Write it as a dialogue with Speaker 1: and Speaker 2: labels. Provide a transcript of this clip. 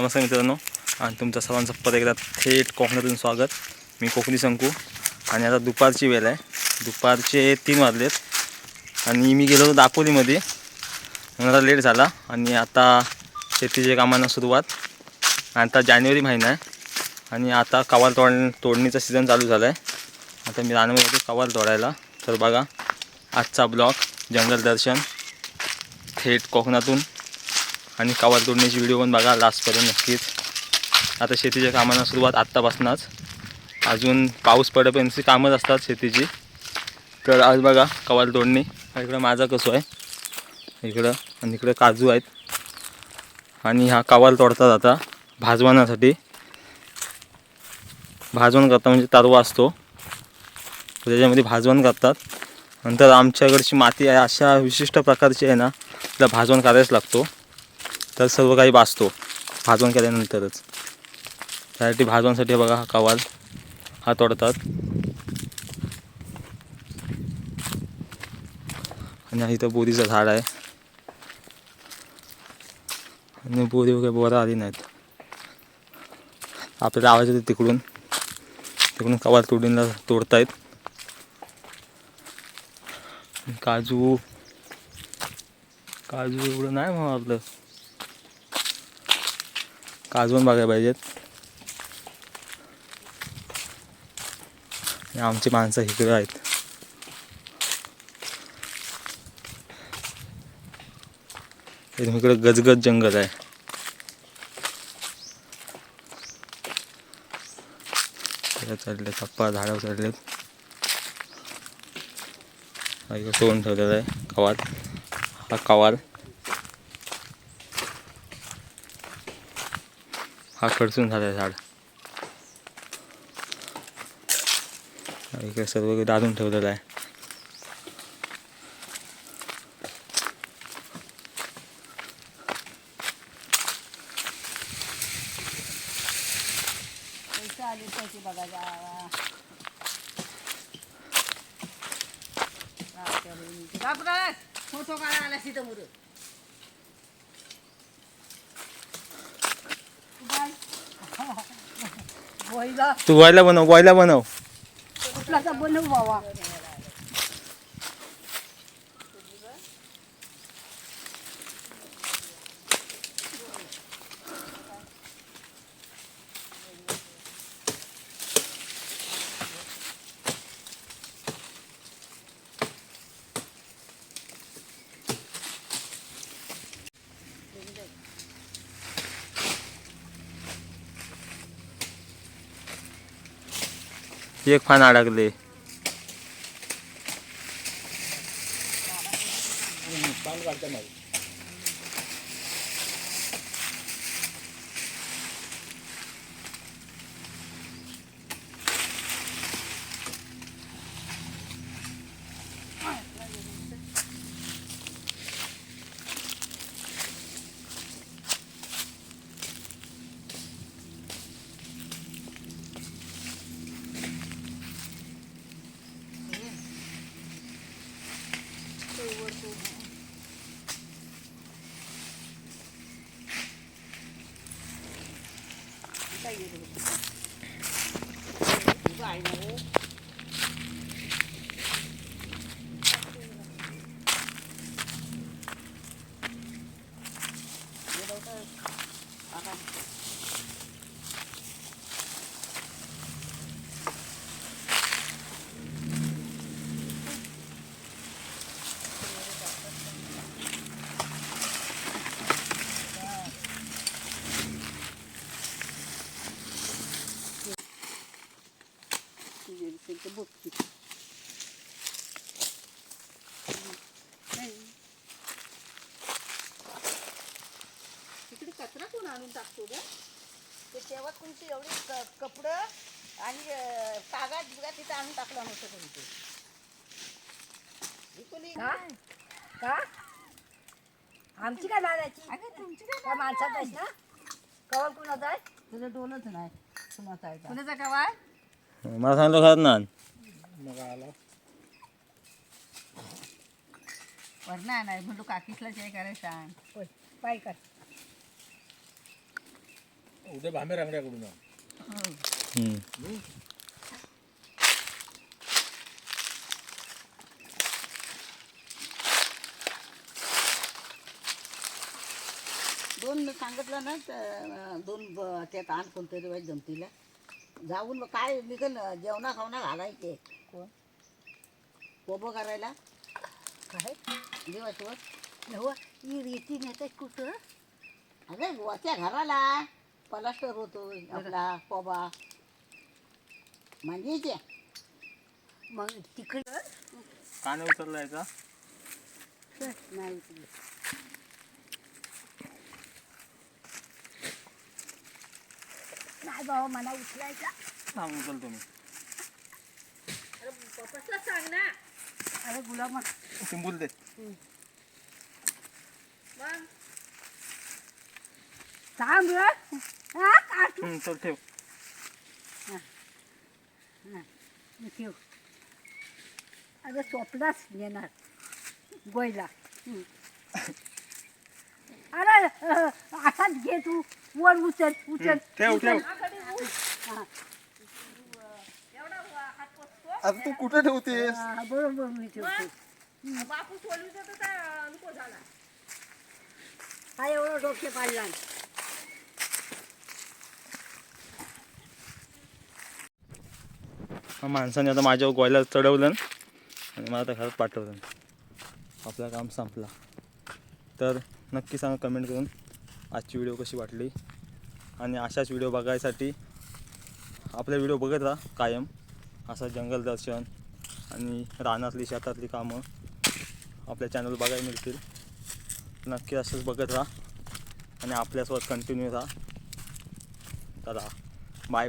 Speaker 1: नमस्कार मित्रांनो. आणि तुमचा सर्वांचं परत एकदा थेट कोकणातून स्वागत. मी कोकणी संकू. आणि आता दुपारची वेळ आहे. दुपारचे तीन वाजलेत. आणि मी गेलो होतो दापोलीमध्ये. म्हणून आता लेट झाला. आणि आता शेतीच्या कामांना सुरुवात. आता जानेवारी महिना आहे. आणि आता कवाल तोड तोडणीचा सीझन चालू झाला आहे आता मी रानामध्ये होतो कवाल तोडायला. तर बघा आजचा ब्लॉग जंगल दर्शन थेट कोकणातून. आणि कवाल तोडण्याची व्हिडिओ पण बघा लास्टपर्यंत नक्कीच. आता शेतीच्या कामांना सुरुवात आत्तापासूनच. अजून पाऊस पडेपर्यंतची कामच असतात शेतीची. तर आज बघा कवाल तोडणी हा इकडं माझा कसो आहे. इकडं आणि इकडं काजू आहेत. आणि हा कवाल तोडतात आता भाजवण्यासाठी. भाजवण करता म्हणजे तारवा असतो. त्याच्यामध्ये भाजवण करतात. नंतर आमच्याकडची माती आहे अशा विशिष्ट प्रकारची आहे ना तिला भाजवण करायच लागतो. तर सर्व काही भाजतो. भाजवण केल्यानंतरच. त्यासाठी भाजवण्यासाठी बघा हा कवाल. हा तोडतात. आणि इथं बोरीचं झाड आहे. आणि बोरी वगैरे बोरा आली नाहीत. आपल्याला आवाज येतो तिकडून. तिकडून कवाल तोडीला तोडतायत. काजू. काजू एवढं नाही मग आपलं. काजवून बघायला पाहिजेत. आणि आमची माणसं इकडे आहेत. एकदम इकडे गजगज जंगल आहे. चालले चढले चप्पा झाडं चढलेत. सोडून ठेवलेला आहे कवाड. हा कवाड. हा खडसून झाला आहे झाड. इकडे सर्व काही दादून ठेवलेलं आहे.
Speaker 2: पैसे आले बघा जावा फोटो काढा आला
Speaker 1: तू व्हायला बनव व्हायला बनव.
Speaker 2: बनव बाबा
Speaker 1: एक फान अडकले. 奶油。
Speaker 3: तिकडे कचरा कोण आणून टाकतो ग? ते तेव्हा कोणती एवढी क- कपडं आणि कागद तिथं आणून टाकलं नव्हतं कोणते
Speaker 2: का? का? आमची काय मानायची
Speaker 3: अगं तुमची काय
Speaker 2: काय माणसात आहेस ना? कवल कुणाचा आहे?
Speaker 3: तुझं दोनच नाही. कुणाचा आहे. का?
Speaker 2: कुणाचा कवाय
Speaker 1: मला सांगितलं खरं ना
Speaker 3: वरना नाही म्हणलो काकीसला जे करायचं सांग.
Speaker 2: होय पाय कर
Speaker 4: उद्या भांबे रांगड्याकडून आण.
Speaker 1: हम्म.
Speaker 3: दोन सांगितलं ना तर, दोन ब- त्यात आण कोणतरी वाईट जमतीला जाऊन काय निघल जेवणा खावणा घालायचे. कोण? कोबो करायला.
Speaker 2: काय?
Speaker 3: दिवसभर.
Speaker 2: हो ही रीती नेते कुठं?
Speaker 3: अगं वरच्या घराला पलास्टर होतो आपला कोबा. म्हणजे
Speaker 2: मग तिकडं?
Speaker 1: का? नाही उचलला याचा
Speaker 2: नाही. नाही बाबा मला उचलायचा?
Speaker 1: सांग उचल तुम्ही
Speaker 3: सांग ना.
Speaker 2: अरे गुलाम
Speaker 1: सिंबूल दे.
Speaker 3: मग?
Speaker 2: थांब रे हा
Speaker 1: हम्म, चल ठेव.
Speaker 2: मी ठेव. अरे स्वप्नाच नेणार. गोयला. हं. अरे अ, असाच घे तू. वर उचल उचल
Speaker 1: ठेव ठेव. आता तू कुठे ठेवतेस?
Speaker 2: हा, बरोबर मी ठेवतो.
Speaker 3: बापू सोलूचा अनुभव झाला.
Speaker 2: हा एवढा डोके पाडला
Speaker 1: हा माणसाने आता माझ्यावर गोयला चढवलं आणि मला आता घरात पाठवलं. आपलं काम संपला. तर नक्की सांगा कमेंट करून. आजची व्हिडिओ कशी वाटली? आणि अशाच व्हिडिओ बघायसाठी आपले व्हिडिओ बघत राहा कायम. असं जंगल दर्शन आणि रानातली शेतातली कामं आपल्या चॅनल बघायला मिळतील. नक्की असंच बघत राहा आणि आपल्यासोबत कंटिन्यू राहा. तर बाय बाय